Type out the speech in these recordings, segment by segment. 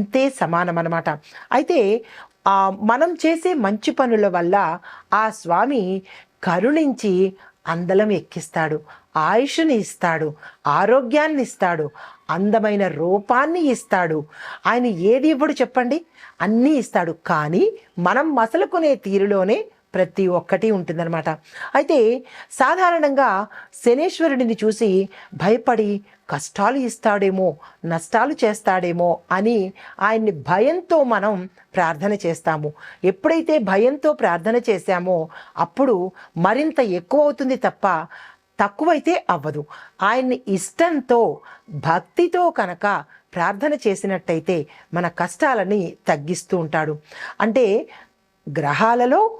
అంతే సమానం అనమాట అయితే మనం చేసే మంచి పనుల వల్ల ఆ స్వామి కరుణించి అందలం ఎక్కిస్తాడు ఆయుష్ని ఇస్తాడు ఆరోగ్యాన్ని ఇస్తాడు అందమైన రూపాన్ని ఇస్తాడు. ఆయన ఏది ఇవ్వడు చెప్పండి? అన్నీ ఇస్తాడు. కానీ మనం మసలుకునే తీరులోనే ప్రతి ఒక్కటి ఉంటుందన్నమాట. అయితే సాధారణంగా శనేశ్వరుడిని చూసి భయపడి కష్టాలు ఇస్తాడేమో నష్టాలు చేస్తాడేమో అని ఆయన్ని భయంతో మనం ప్రార్థన చేస్తాము. ఎప్పుడైతే భయంతో ప్రార్థన చేశామో అప్పుడు మరింత ఎక్కువ అవుతుంది తప్ప తక్కువైతే అవ్వదు. ఆయన్ని ఇష్టంతో భక్తితో కనుక ప్రార్థన చేసినట్టయితే మన కష్టాలని తగ్గిస్తూ ఉంటాడు. అంటే గ్రహాలలో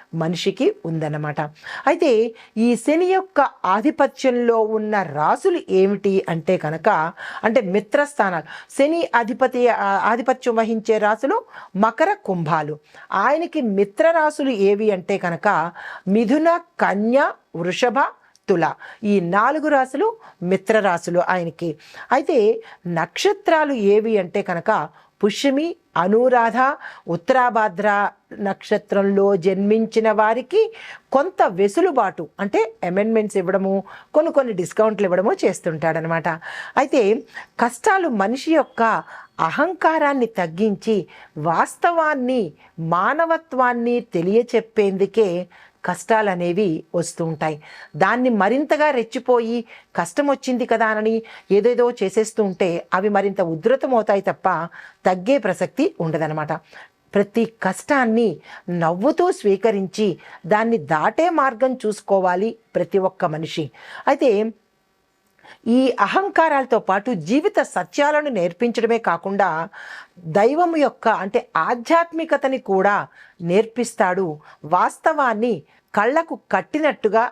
మనిషికి ఉందన్నమాట. అయితే ఈ శని యొక్క ఆధిపత్యంలో ఉన్న రాసులు ఏమిటి అంటే కనుక అంటే మిత్రస్థానాలు. శని అధిపతి ఆధిపత్యం వహించే రాసులు మకర కుంభాలు. ఆయనకి మిత్ర రాసులు ఏవి అంటే కనుక మిథున కన్య వృషభ తుల. ఈ నాలుగు రాసులు మిత్ర రాసులు ఆయనకి. అయితే నక్షత్రాలు ఏవి అంటే కనుక పుష్యమి అనురాధ ఉత్తరాభాద్ర నక్షత్రంలో జన్మించిన వారికి కొంత వెసులుబాటు అంటే అమెండ్మెంట్స్ ఇవ్వడము కొన్ని కొన్ని డిస్కౌంట్లు ఇవ్వడము చేస్తుంటాడనమాట. అయితే కష్టాలు మనిషి యొక్క అహంకారాన్ని తగ్గించి వాస్తవాన్ని మానవత్వాన్ని తెలియచెప్పేందుకే కష్టాలు అనేవి వస్తూ ఉంటాయి దాన్ని మరింతగా రెచ్చిపోయి కష్టం వచ్చింది కదా అని ఏదేదో చేసేస్తూ ఉంటే అవి మరింత ఉధృతమవుతాయి తప్ప తగ్గే ప్రసక్తి ఉండదన్నమాట. ప్రతి కష్టాన్ని నవ్వుతూ స్వీకరించి దాన్ని దాటే మార్గం చూసుకోవాలి ప్రతి ఒక్క మనిషి. అయితే ఈ అహంకారాలతో పాటు జీవిత సత్యాలను నేర్పించడమే కాకుండా దైవం యొక్క అంటే ఆధ్యాత్మికతని కూడా నేర్పిస్తాడు. వాస్తవాన్ని కళ్ళకు కట్టినట్టుగా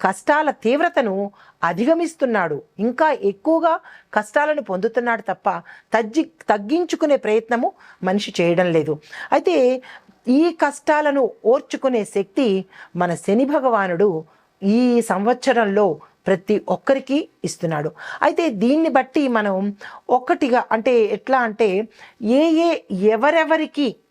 కష్టాల తీవ్రతను అధిగమిస్తున్నాడు. ఇంకా ఎక్కువగా కష్టాలను పొందుతున్నాడు తప్ప తగ్గి తగ్గించుకునే ప్రయత్నము మనిషి చేయడం లేదు. అయితే ఈ కష్టాలను ఓర్చుకునే శక్తి మన శని భగవానుడు ఈ సంవత్సరంలో ప్రతి ఒక్కరికి ఇస్తున్నాడు. అయితే దీన్ని బట్టి మనం ఒక్కటిగా అంటే ఎట్లా అంటే ఏ ఏ ఎవరెవరికి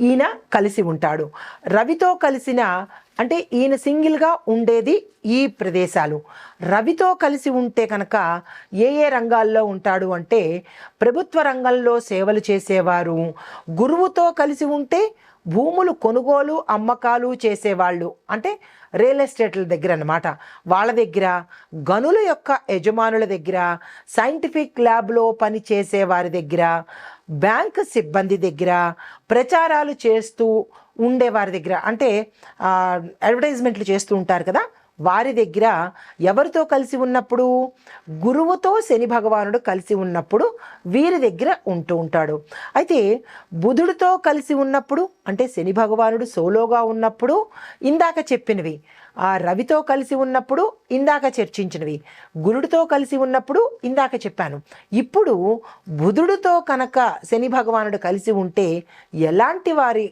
ఈయన కలిసి ఉంటాడు. రవితో కలిసిన అంటే ఈయన సింగిల్గా ఉండేది ఈ ప్రదేశాలు. రవితో కలిసి ఉంటే కనుక ఏ ఏ రంగాల్లో ఉంటాడు అంటే ప్రభుత్వ రంగంలో సేవలు చేసేవారు. గురువుతో కలిసి ఉంటే భూములు కొనుగోలు అమ్మకాలు చేసేవాళ్ళు. అంటే రియల్ ఎస్టేట్ల దగ్గర అన్నమాట. వాళ్ళ దగ్గర గనుల యొక్క యజమానుల దగ్గర సైంటిఫిక్ ల్యాబ్లో పని చేసే వారి దగ్గర బ్యాంక్ సిబ్బంది దగ్గర ప్రచారాలు చేస్తూ ఉండే వారి దగ్గర. అంటే అడ్వర్టైజ్మెంట్లు చేస్తూ ఉంటారు కదా వారి దగ్గర ఎవరితో కలిసి ఉన్నప్పుడు గురువుతో శని భగవానుడు కలిసి ఉన్నప్పుడు వీరి దగ్గర ఉంటూ ఉంటాడు. అయితే బుధుడితో కలిసి ఉన్నప్పుడు అంటే శని భగవానుడు సోలోగా ఉన్నప్పుడు ఇందాక చెప్పినవి ఆ రవితో కలిసి ఉన్నప్పుడు ఇందాక చర్చించినవి. గురుడితో కలిసి ఉన్నప్పుడు ఇందాక చెప్పాను. ఇప్పుడు బుధుడితో కనుక శని భగవానుడు కలిసి ఉంటే ఎలాంటి వారి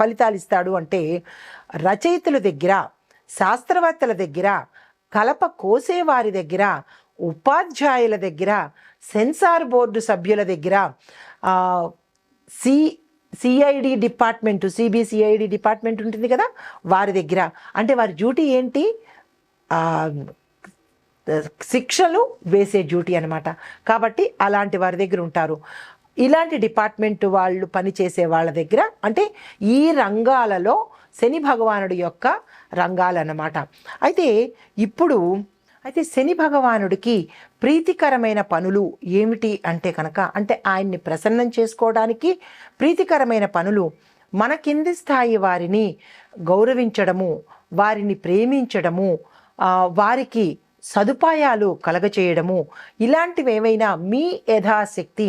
ఫలితాలు ఇస్తాడు అంటే రచయితల దగ్గర శాస్త్రవేత్తల దగ్గర కలప కోసేవారి దగ్గర ఉపాధ్యాయుల దగ్గర సెన్సార్ బోర్డు సభ్యుల దగ్గర C CID department CBCID department ఉంటుంది కదా వారి దగ్గర. అంటే వారి డ్యూటీ ఏంటి? శిక్షలు వేసే డ్యూటీ అనమాట కాబట్టి అలాంటి వారి దగ్గర ఉంటారు. ఇలాంటి డిపార్ట్మెంట్ వాళ్ళు పనిచేసే వాళ్ళ దగ్గర అంటే ఈ రంగాలలో శని భగవానుడి యొక్క రంగాలన్నమాట. అయితే ఇప్పుడు అయితే శని భగవానుడికి ప్రీతికరమైన పనులు ఏమిటి అంటే కనుక అంటే ఆయన్ని ప్రసన్నం చేసుకోవడానికి ప్రీతికరమైన పనులు మన కింది స్థాయి వారిని గౌరవించడము వారిని ప్రేమించడము వారికి సదుపాయాలు కలగచేయడము ఇలాంటివి ఏవైనా మీ యథాశక్తి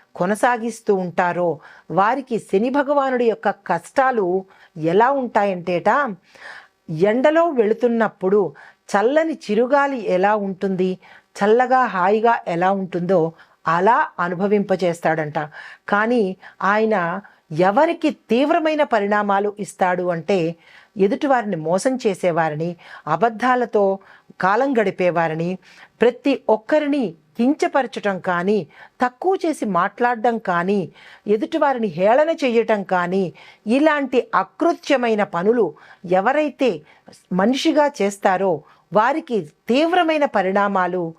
కొనసాగిస్తూ ఉంటారో వారికి శని భగవానుడి యొక్క కష్టాలు ఎలా ఉంటాయంటేట ఎండలో వెళుతున్నప్పుడు చల్లని చిరుగాలి ఎలా ఉంటుంది చల్లగా హాయిగా ఎలా ఉంటుందో అలా అనుభవింపచేస్తాడంట. కానీ ఆయన ఎవరికి తీవ్రమైన పరిణామాలు ఇస్తాడు అంటే ఎదుటివారిని మోసం చేసేవారిని అబద్ధాలతో కాలం గడిపేవారిని ప్రతి ఒక్కరిని కించపరచటం కానీ తక్కువ చేసి మాట్లాడడం కానీ ఎదుటివారిని హేళన చేయటం కానీ ఇలాంటి అకృత్యమైన పనులు ఎవరైతే మనిషిగా చేస్తారో వారికి తీవ్రమైన పరిణామాలు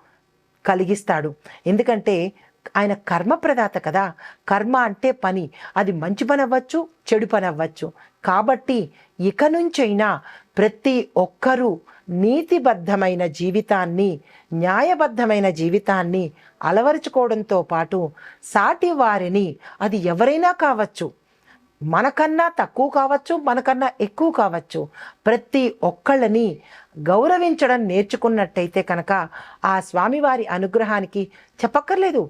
కలిగిస్తాడు. ఎందుకంటే ఆయన కర్మప్రదాత కదా. కర్మ అంటే పని. అది మంచి పని అవ్వచ్చు చెడు పని అవ్వచ్చు. కాబట్టి ఇక నుంచైనా ప్రతి ఒక్కరూ నీతిబద్ధమైన జీవితాన్ని న్యాయబద్ధమైన జీవితాన్ని అలవరుచుకోవడంతో పాటు సాటి వారిని అది ఎవరైనా కావచ్చు. మనకన్నా తక్కువ కావచ్చు మనకన్నా ఎక్కువ కావచ్చు. ప్రతి ఒక్కళ్ళని గౌరవించడం నేర్చుకున్నట్టయితే కనుక ఆ స్వామివారి అనుగ్రహానికి చెప్పక్కర్లేదు.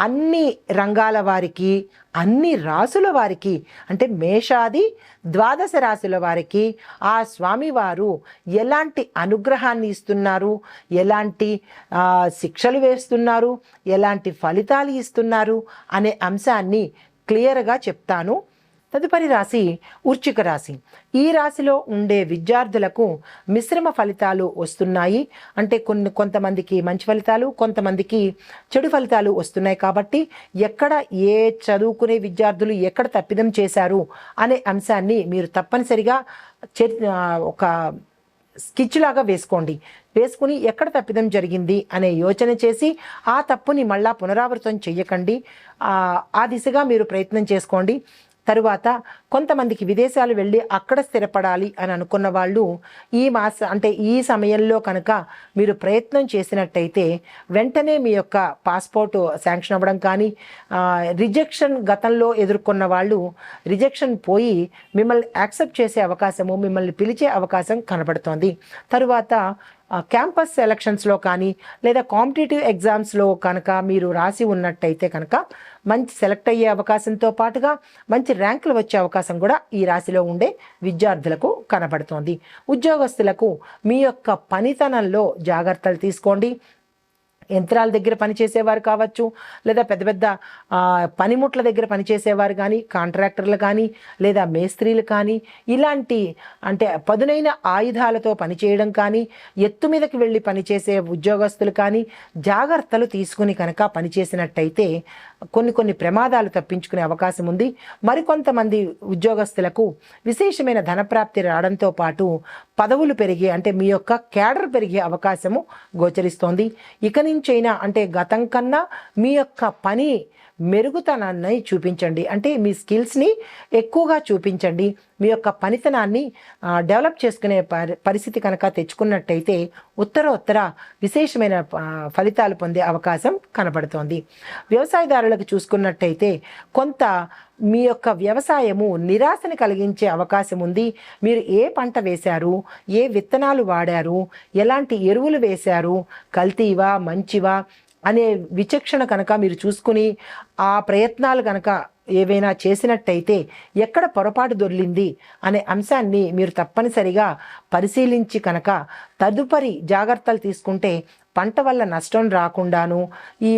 అన్ని రంగాల వారికి అన్ని రాసుల వారికి అంటే మేషాది ద్వాదశ రాశుల వారికి ఆ స్వామివారు ఎలాంటి అనుగ్రహాన్ని ఇస్తున్నారు? ఎలాంటి శిక్షలు వేస్తున్నారు? ఎలాంటి ఫలితాలు ఇస్తున్నారు? అనే అంశాన్ని క్లియర్గా చెప్తాను. తదుపరి రాశి ఉర్చిక రాశి. ఈ రాశిలో ఉండే విద్యార్థులకు మిశ్రమ ఫలితాలు వస్తున్నాయి. అంటే కొన్ని కొంతమందికి మంచి ఫలితాలు కొంతమందికి చెడు ఫలితాలు వస్తున్నాయి కాబట్టి ఎక్కడ ఏ చదువుకునే విద్యార్థులు ఎక్కడ తప్పిదం చేశారు అనే అంశాన్ని మీరు తప్పనిసరిగా ఒక స్కిచ్ లాగా వేసుకోండి. వేసుకుని ఎక్కడ తప్పిదం జరిగింది అనే యోచన చేసి ఆ తప్పుని మళ్ళా పునరావృతం చెయ్యకండి. ఆ దిశగా మీరు ప్రయత్నం చేసుకోండి. తరువాత కొంతమందికి విదేశాలు వెళ్ళి అక్కడ స్థిరపడాలి అని అనుకున్న వాళ్ళు ఈ మాస అంటే ఈ సమయంలో కనుక మీరు ప్రయత్నం చేసినట్టయితే వెంటనే మీ యొక్క పాస్పోర్ట్ శాంక్షన్ అవ్వడం కానీ రిజెక్షన్ గతంలో ఎదుర్కొన్న వాళ్ళు రిజెక్షన్ పోయి మిమ్మల్ని యాక్సెప్ట్ చేసే అవకాశము మిమ్మల్ని పిలిచే అవకాశం కనబడుతోంది. తరువాత క్యాంపస్ సెలక్షన్స్లో కానీ లేదా కాంపిటేటివ్ ఎగ్జామ్స్లో కనుక మీరు రాసి ఉన్నట్టయితే కనుక మంచి సెలెక్ట్ అయ్యే అవకాశంతో పాటుగా మంచి ర్యాంకులు వచ్చే అవకాశం కూడా ఈ రాశిలో ఉండే విద్యార్థులకు కనబడుతోంది. ఉద్యోగస్తులకు మీ యొక్క పనితనంలో జాగ్రత్తలు తీసుకోండి. యంత్రాల దగ్గర పనిచేసేవారు కావచ్చు లేదా పెద్ద పెద్ద పనిముట్ల దగ్గర పనిచేసేవారు కానీ కాంట్రాక్టర్లు కానీ లేదా మేస్త్రీలు కానీ ఇలాంటి అంటే పదునైన ఆయుధాలతో పనిచేయడం కానీ ఎత్తు మీదకి వెళ్ళి పనిచేసే ఉద్యోగస్తులు కానీ జాగ్రత్తలు తీసుకుని కనుక పనిచేసినట్టయితే కొన్ని కొన్ని ప్రమాదాలు తప్పించుకునే అవకాశం ఉంది. మరికొంతమంది ఉద్యోగస్తులకు విశేషమైన ధనప్రాప్తి రావడంతో పాటు పదవులు పెరిగే అంటే మీ యొక్క క్యాడర్ పెరిగే అవకాశము గోచరిస్తోంది. ఇక చైనా అంటే గతం కన్నా మీ యొక్క పని మెరుగుతనాన్ని చూపించండి. అంటే మీ స్కిల్స్ని ఎక్కువగా చూపించండి. మీ యొక్క పనితనాన్ని డెవలప్ చేసుకునే పరి- పరిస్థితి కనుక తెచ్చుకున్నట్టయితే ఉత్తర ఉత్తర విశేషమైన ఫలితాలు పొందే అవకాశం కనబడుతోంది. వ్యవసాయదారులకు చూసుకున్నట్టయితే కొంత మీ యొక్క వ్యవసాయము నిరాశని కలిగించే అవకాశం ఉంది. మీరు ఏ పంట వేశారు? ఏ విత్తనాలు వాడారు? ఎలాంటి ఎరువులు వేశారు? కల్తీవా? మంచివా? అనే విచక్షణ కనుక మీరు చూసుకుని ఆ ప్రయత్నాలు కనుక ఏవైనా చేసినట్టయితే ఎక్కడ పొరపాటు దొర్లింది అనే అంశాన్ని మీరు తప్పనిసరిగా పరిశీలించి కనుక తదుపరి జాగ్రత్తలు తీసుకుంటే పంట వల్ల నష్టం రాకుండాను ఈ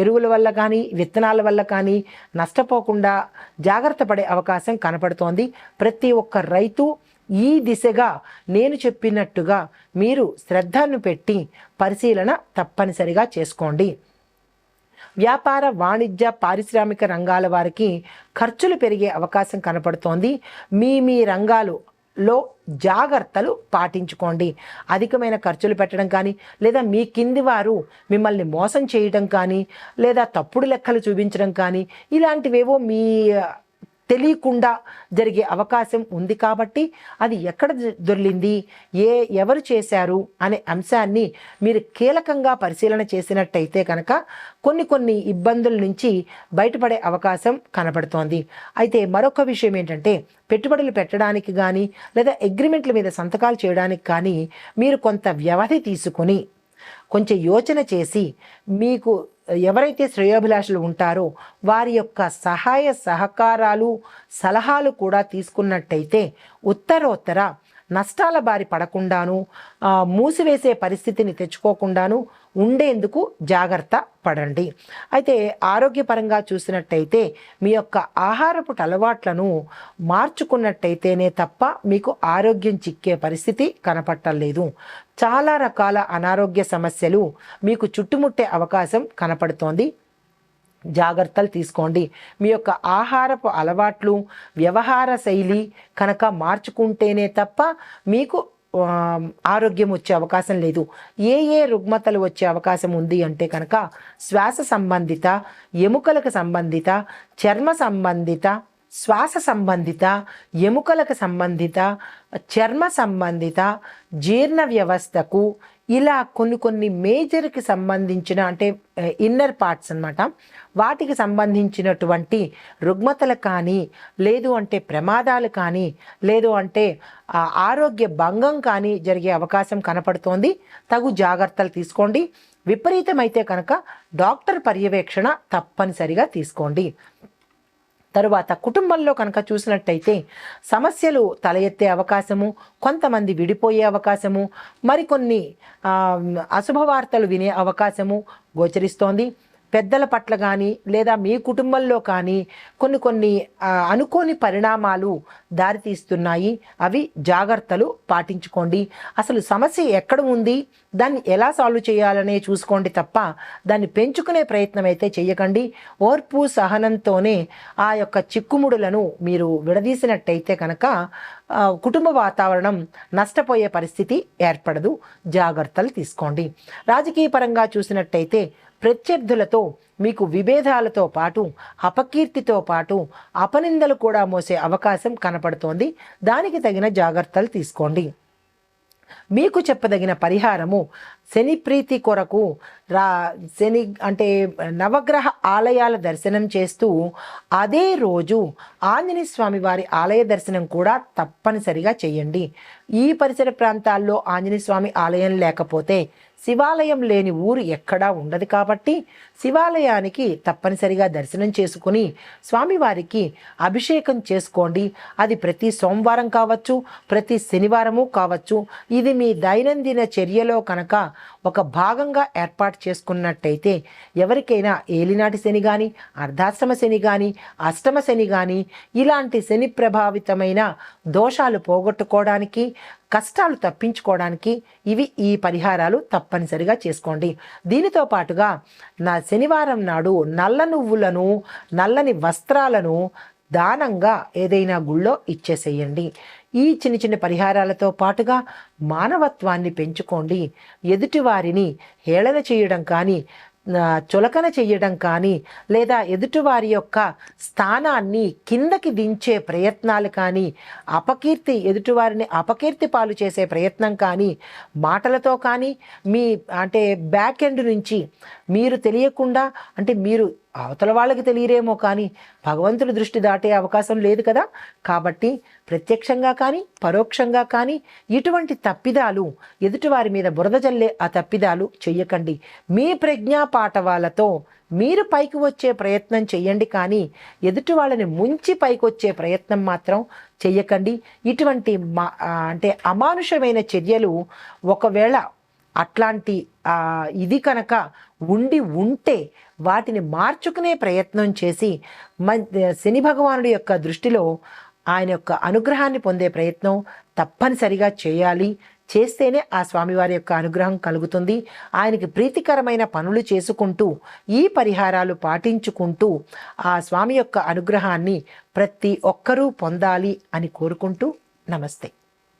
ఎరువుల వల్ల కానీ విత్తనాల వల్ల కానీ నష్టపోకుండా జాగ్రత్త పడే అవకాశం కనపడుతోంది. ప్రతి ఒక్క రైతు ఈ దిశగా నేను చెప్పినట్టుగా మీరు శ్రద్ధను పెట్టి పరిశీలన తప్పనిసరిగా చేసుకోండి. వ్యాపార వాణిజ్య పారిశ్రామిక రంగాల వారికి ఖర్చులు పెరిగే అవకాశం కనపడుతోంది. మీ మీ రంగాలు లో జాగ్రత్తలు పాటించుకోండి. అధికమైన ఖర్చులు పెట్టడం కానీ లేదా మీ కింది వారు మిమ్మల్ని మోసం చేయడం కానీ లేదా తప్పుడు లెక్కలు చూపించడం కానీ ఇలాంటివేవో మీ తెలియకుండా జరిగే అవకాశం ఉంది కాబట్టి అది ఎక్కడ దొ- దొర్లింది ఏ ఎవరు చేశారు? అనే అంశాన్ని మీరు కీలకంగా పరిశీలన చేసినట్టయితే కనుక కొన్ని కొన్ని ఇబ్బందుల నుంచి బయటపడే అవకాశం కనబడుతోంది. అయితే మరొక విషయం ఏంటంటే పెట్టుబడులు పెట్టడానికి కానీ లేదా అగ్రిమెంట్ల మీద సంతకాలు చేయడానికి కానీ మీరు కొంత వ్యవధి తీసుకొని కొంచెం యోచన చేసి మీకు ఎవరైతే శ్రేయోభిలాషులు ఉంటారో వారి యొక్క సహాయ సహకారాలు సలహాలు కూడా తీసుకున్నట్టయితే ఉత్తరోత్తర నష్టాల బారి పడకుండాను మూసివేసే పరిస్థితిని తెచ్చుకోకుండాను ఉండేందుకు జాగ్రత్త పడండి. అయితే ఆరోగ్యపరంగా చూసినట్టయితే మీ యొక్క ఆహారపు అలవాట్లను మార్చుకున్నట్టయితేనే తప్ప మీకు ఆరోగ్యం చిక్కే పరిస్థితి కనపట్టలేదు. చాలా రకాల అనారోగ్య సమస్యలు మీకు చుట్టుముట్టే అవకాశం కనపడుతోంది. జాగ్రత్తలు తీసుకోండి. మీ యొక్క ఆహారపు అలవాట్లు వ్యవహార శైలి కనుక మార్చుకుంటేనే తప్ప మీకు ఆరోగ్యం వచ్చే అవకాశం లేదు. ఏ ఏ రుగ్మతలు వచ్చే అవకాశం ఉంది అంటే కనుక శ్వాస సంబంధిత ఎముకలకు సంబంధిత చర్మ సంబంధిత శ్వాస సంబంధిత ఎముకలకు సంబంధిత చర్మ సంబంధిత జీర్ణ వ్యవస్థకు ఇలా కొన్ని కొన్ని మేజర్కి సంబంధించిన అంటే ఇన్నర్ పార్ట్స్ అన్నమాట. వాటికి సంబంధించినటువంటి రుగ్మతలు కానీ లేదు అంటే ప్రమాదాలు కానీ లేదు అంటే ఆరోగ్య భంగం కానీ జరిగే అవకాశం కనపడుతోంది. తగు జాగ్రత్తలు తీసుకోండి. విపరీతమైతే కనుక డాక్టర్ పర్యవేక్షణ తప్పనిసరిగా తీసుకోండి. తరువాత కుటుంబంలో కనుక చూసినట్టయితే సమస్యలు తల ఎత్తే అవకాశము కొంతమంది విడిపోయే అవకాశము మరికొన్ని అశుభవార్తలు వినే అవకాశము గోచరిస్తోంది. పెద్దల పట్ల కానీ లేదా మీ కుటుంబంలో కానీ కొన్ని కొన్ని అనుకోని పరిణామాలు దారితీస్తున్నాయి. అవి జాగ్రత్తలు పాటించుకోండి. అసలు సమస్య ఎక్కడ ఉంది? దాన్ని ఎలా సాల్వ్ చేయాలనే చూసుకోండి తప్ప దాన్ని పెంచుకునే ప్రయత్నం అయితే చేయకండి ఓర్పు సహనంతోనే ఆ యొక్క చిక్కుముడులను మీరు విడదీసినట్టయితే కనుక కుటుంబ వాతావరణం నష్టపోయే పరిస్థితి ఏర్పడదు. జాగ్రత్తలు తీసుకోండి. రాజకీయ పరంగా చూసినట్టయితే ప్రత్యర్థులతో మీకు విభేదాలతో పాటు అపకీర్తితో పాటు అపనిందలు కూడా మోసే అవకాశం కనపడుతోంది. దానికి తగిన జాగ్రత్తలు తీసుకోండి. మీకు చెప్పదగిన పరిహారము శని ప్రీతి కొరకు రా శని అంటే నవగ్రహ ఆలయాల దర్శనం చేస్తూ అదే రోజు ఆంజనేయ స్వామి వారి ఆలయ దర్శనం కూడా తప్పనిసరిగా చేయండి. ఈ పరిసర ప్రాంతాల్లో ఆంజనేయ స్వామి ఆలయం లేకపోతే శివాలయం లేని ఊరు ఎక్కడా ఉండదు కాబట్టి శివాలయానికి తప్పనిసరిగా దర్శనం చేసుకుని స్వామివారికి అభిషేకం చేసుకోండి. అది ప్రతి సోమవారం కావచ్చు ప్రతి శనివారము కావచ్చు. ఇది మీ దైనందిన చర్యలో కనుక ఒక భాగంగా ఏర్పాటు చేసుకున్నట్టయితే ఎవరికైనా ఏలినాటి శని కానీ అర్ధాశ్రమ శని కానీ అష్టమ శని కానీ ఇలాంటి శని ప్రభావితమైన దోషాలు పోగొట్టుకోవడానికి కష్టాలు తప్పించుకోవడానికి ఇవి ఈ పరిహారాలు తప్పనిసరిగా చేసుకోండి. దీనితో పాటుగా నా శనివారం నాడు నల్ల నువ్వులను నల్లని వస్త్రాలను దానంగా ఏదైనా గుళ్ళో ఇచ్చేసేయండి. ఈ చిన్న చిన్న పరిహారాలతో పాటుగా మానవత్వాన్ని పెంచుకోండి. ఎదుటివారిని హేళన చేయడం కానీ చులకన చెయ్యడం కానీ లేదా ఎదుటివారి యొక్క స్థానాన్ని కిందకి దించే ప్రయత్నాలు కానీ అపకీర్తి ఎదుటివారిని అపకీర్తి పాలు చేసే ప్రయత్నం కానీ మాటలతో కానీ మీ అంటే బ్యాక్ ఎండ్ నుంచి మీరు తెలియకుండా అంటే మీరు అవతల వాళ్ళకి తెలియరేమో కానీ భగవంతుడి దృష్టి దాటే అవకాశం లేదు కదా. కాబట్టి ప్రత్యక్షంగా కానీ పరోక్షంగా కానీ ఇటువంటి తప్పిదాలు ఎదుటివారి మీద బురద జల్లే ఆ తప్పిదాలు చెయ్యకండి. మీ ప్రజ్ఞా పాఠవాలతో మీరు పైకి వచ్చే ప్రయత్నం చెయ్యండి కానీ ఎదుటి వాళ్ళని ముంచి పైకి వచ్చే ప్రయత్నం మాత్రం చెయ్యకండి. ఇటువంటి మా అంటే అమానుషమైన చర్యలు ఒకవేళ అట్లాంటి ఇది కనుక ఉండి ఉంటే వాటిని మార్చుకునే ప్రయత్నం చేసి శని భగవానుడి యొక్క దృష్టిలో ఆయన యొక్క అనుగ్రహాన్ని పొందే ప్రయత్నం తప్పనిసరిగా చేయాలి. చేస్తేనే ఆ స్వామివారి యొక్క అనుగ్రహం కలుగుతుంది. ఆయనకి ప్రీతికరమైన పనులు చేసుకుంటూ ఈ పరిహారాలు పాటించుకుంటూ ఆ స్వామి యొక్క అనుగ్రహాన్ని ప్రతి ఒక్కరూ పొందాలి అని కోరుకుంటూ నమస్తే.